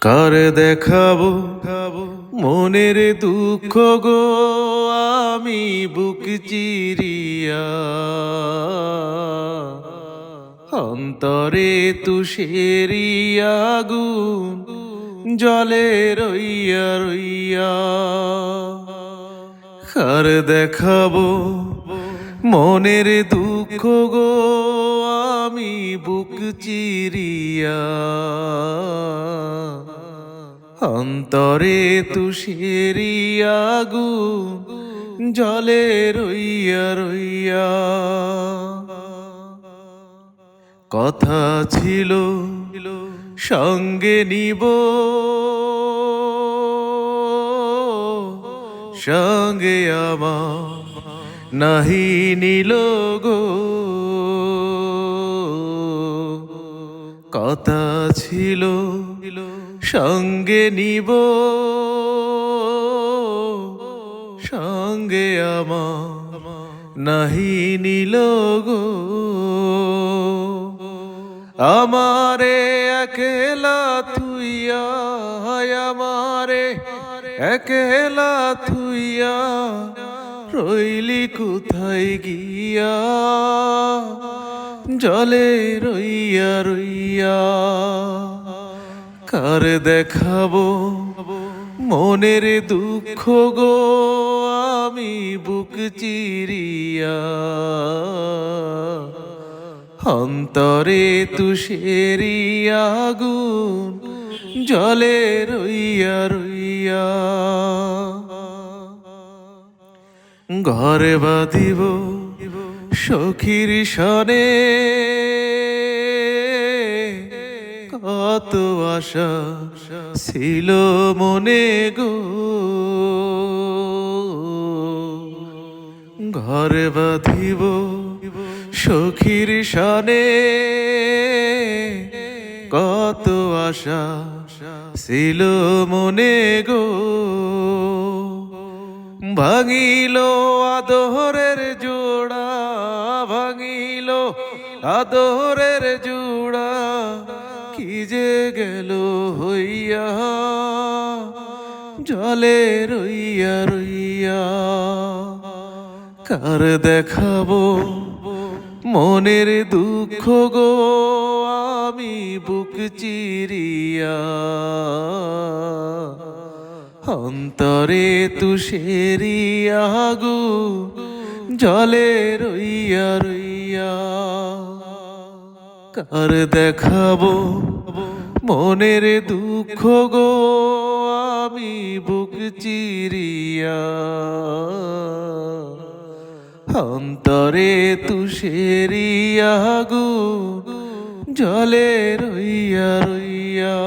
কার দেখাবো? মনের দুঃখ গো, আমি বুক চিরিয়া। অন্তরে তুষেরিয়া গুণ, জলে রইয়া রইয়া। কার দেখাবো? মনের দুঃখ গো, আমি বুক চিরিয়া। অন্তরে তুষেরিয়া গু জলে রইয়া রইয়া। কথা ছিল, সঙ্গে নিব। সঙ্গে আমার নাহি নিল গো। কথা ছিল, সঙ্গে নিব। সঙ্গে আমার নাহি নিল গো। আমারে একলা থুইয়া আমারে, একলা থুইয়া রইলি কোথায় গিয়া? জলে রইয়া রইয়া কার দেখাবো মনের দুঃখ গো আমি বুক চিরিয়া? অন্তরে তুষেরিয়া গুণ জলে রইয়া রইয়া ঘরে বাঁধিব সখীর সনে কত আশা ছিল মনে গো। ঘরে বাঁধিব সখীর সনে কত আশা ছিল মনে গো। ভাঙিল আদরের জোড়া আদরের জোড়া, কি যে গেল হইয়া, জলে রইয়া রইয়া, কার দেখাবো মনের দুঃখ গো, আমি বুক চিরিয়া। অন্তরে তুষেরিয়া গু জলে রইয়া রইয়া কার দেখাবো মনের দুঃখ গো আমি বুক চিরিয়া? অন্তরে তুষেরিয়া গু, জলে রইয়া রইয়া